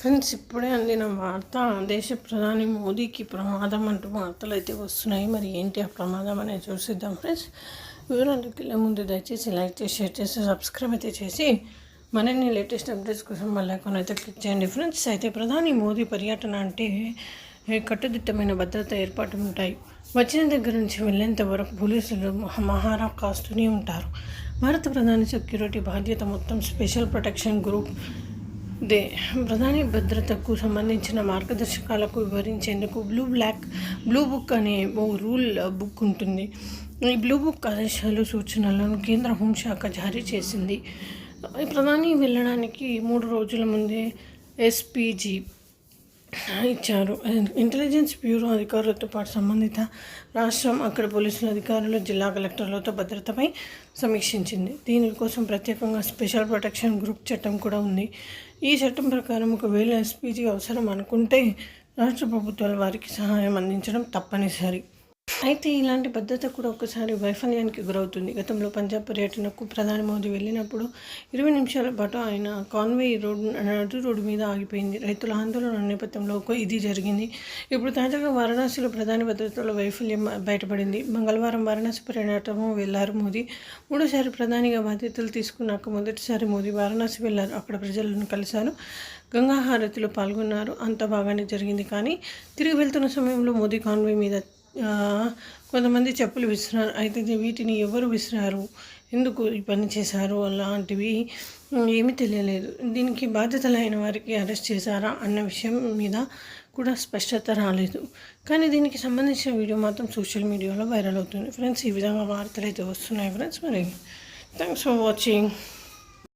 Friends ఇప్పుడే అందిన వార్త. దేశ ప్రధాని మోదీకి ప్రమాదం అంటూ వార్తలు అయితే వస్తున్నాయి. మరి ఏంటి ఆ ప్రమాదం అనేది చూసిద్దాం ఫ్రెండ్స్. వివరాలకు వెళ్ళే ముందు దయచేసి లైక్ చేసి షేర్ చేసి సబ్స్క్రైబ్ అయితే చేసి మరిన్ని లేటెస్ట్ అప్డేట్స్ కోసం మళ్ళీ కొనైతే క్లిక్ చేయండి ఫ్రెండ్స్. అయితే ప్రధాని మోదీ పర్యటన అంటే కట్టుదిట్టమైన భద్రత ఏర్పాటు ఉంటాయి. వచ్చిన దగ్గర నుంచి వెళ్ళేంత వరకు పోలీసులు మహా- మహారా కాస్తూనే ఉంటారు. భారత ప్రధాని సెక్యూరిటీ బాధ్యత మొత్తం స్పెషల్ ప్రొటెక్షన్ గ్రూప్ దే ప్రధాని భద్రతకు సంబంధించిన మార్గదర్శకాలకు వివరించేందుకు బ్లూ బ్లాక్ బ్లూ బుక్ అనే ఓ రూల్ బుక్ ఉంటుంది. ఈ బ్లూ బుక్ ఆదేశాలు సూచనలను కేంద్ర హోంశాఖ జారీ చేసింది. ప్రధాని వెళ్ళడానికి మూడు రోజుల ముందే ఎస్పీజీ ఇచ్చారు. ఇంటెలిజెన్స్ బ్యూరో అధికారులతో పాటు సంబంధిత రాష్ట్రం అక్కడ పోలీసుల అధికారులు జిల్లా కలెక్టర్లతో భద్రతపై సమీక్షించింది. దీనికోసం ప్రత్యేకంగా స్పెషల్ ప్రొటెక్షన్ గ్రూప్ చట్టం కూడా ఉంది. ఈ చట్టం ప్రకారం ఒకవేళ ఎస్పీజీ అవసరం అనుకుంటే రాష్ట్ర ప్రభుత్వాలు వారికి సహాయం అందించడం తప్పనిసరి. అయితే ఇలాంటి భద్రత కూడా ఒకసారి వైఫల్యానికి గురవుతుంది. గతంలో పంజాబ్ పర్యటనకు ప్రధాని మోదీ వెళ్ళినప్పుడు ఇరవై నిమిషాల పాటు ఆయన కాన్వే రోడ్ నడు రోడ్డు మీద ఆగిపోయింది. రైతుల ఆందోళన నేపథ్యంలో ఒక ఇది జరిగింది. ఇప్పుడు తాజాగా వారణాసిలో ప్రధాని భద్రతలో వైఫల్యం బయటపడింది. మంగళవారం వారణాసి పర్యటన వెళ్ళారు మోదీ. మూడోసారి ప్రధానిగా బాధ్యతలు తీసుకున్నాక మొదటిసారి మోదీ వారణాసి వెళ్ళారు. అక్కడ ప్రజలను కలిశారు. గంగా హారతిలో పాల్గొన్నారు. అంత బాగానే జరిగింది కానీ తిరిగి వెళ్తున్న సమయంలో మోదీ కాన్వే మీద కొంతమంది చెప్పులు విసిరారు. అయితే వీటిని ఎవరు విసిరారు? ఎందుకు ఈ పని చేశారు? అలాంటివి ఏమీ తెలియలేదు. దీనికి బాధ్యతలైన వారికి అరెస్ట్ చేశారా అన్న విషయం మీద కూడా స్పష్టత రాలేదు. కానీ దీనికి సంబంధించిన వీడియో మాత్రం సోషల్ మీడియాలో వైరల్ అవుతుంది. ఫ్రెండ్స్ ఈ విధంగా వార్తలు అయితే వస్తున్నాయి. ఫ్రెండ్స్ మరి థ్యాంక్స్ ఫర్ వాచింగ్